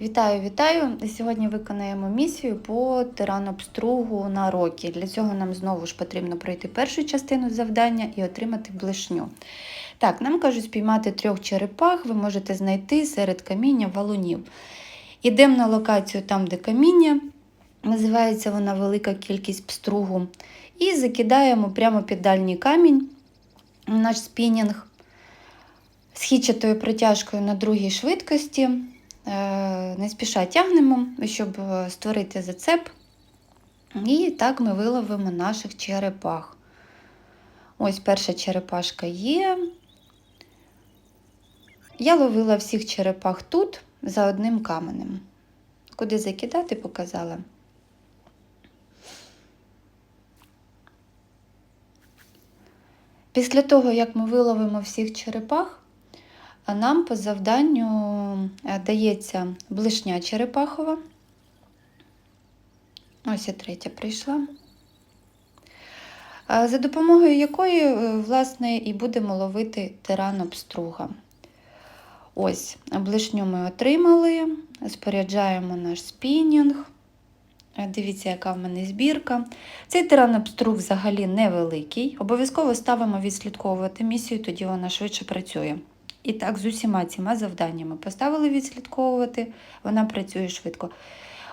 Вітаю, вітаю! Сьогодні виконаємо місію по тиранобстругу на роки. Для цього нам знову ж потрібно пройти першу частину завдання і отримати блешню. Так, нам кажуть спіймати трьох черепах, ви можете знайти серед каміння валунів. Ідемо на локацію там, де каміння, називається вона велика кількість пстругу. І закидаємо прямо під дальній камінь наш спінінг східчатою протяжкою на другій швидкості. Е, Не спіша тягнемо, щоб е, створити зацеп. І так ми виловимо наших черепах. Ось перша черепашка є. Я ловила всіх черепах тут за одним каменем. Куди закидати, показала. Після того, як ми виловимо всіх черепах, нам по завданню е, дається блишня черепахова. Ось і третя прийшла. За допомогою якої, е, власне, і будемо ловити тиранобструга. Ось, блишню ми отримали, споряджаємо наш спінінг. Е, Дивіться, яка в мене збірка. Цей тиранобструг взагалі невеликий. Обов'язково ставимо відслідковувати місію, тоді вона швидше працює. І так, з усіма цими завданнями поставили відслідковувати, вона працює швидко.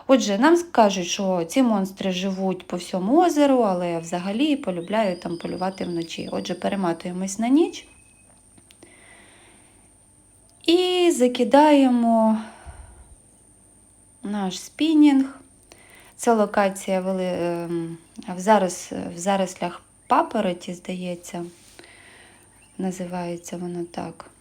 Отже, нам скажуть, що ці монстри живуть по всьому озеру, але взагалі полюбляю там полювати вночі. Отже, перематуємось на ніч і закидаємо наш спінінг. Це локація ем, в, зараз... в зарослях папороті, здається, називається воно так.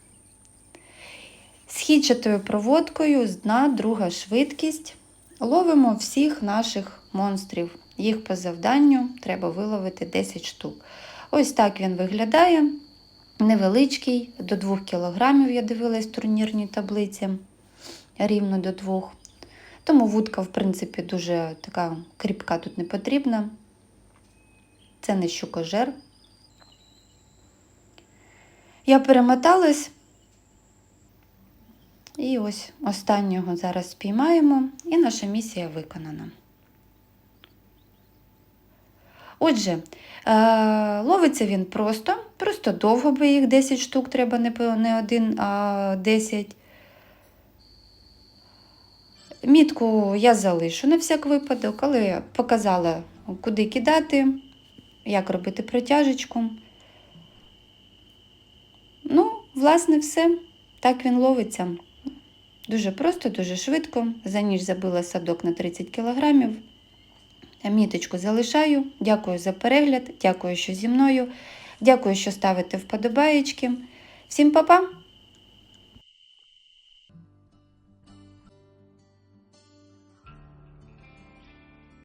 Східчатою проводкою з дна друга швидкість. Ловимо всіх наших монстрів. Їх по завданню треба виловити 10 штук. Ось так він виглядає. Невеличкий, до 2 кг я дивилась в турнірній таблиці, рівно до 2 Тому вудка, в принципі, дуже така кріпка тут не потрібна. Це не щукожер. Я перемоталась. І ось останнього зараз спіймаємо, і наша місія виконана. Отже, е, ловиться він просто, просто довго, бо їх 10 штук треба не один, а 10. Мітку я залишу на всяк випадок, але я показала, куди кидати, як робити протяжечку. Ну, власне, все. Так він ловиться. Дуже просто, дуже швидко. За ніч забила садок на 30 кілограмів. Міточку залишаю. Дякую за перегляд, дякую, що зі мною. Дякую, що ставите вподобаєчки. Всім па-па!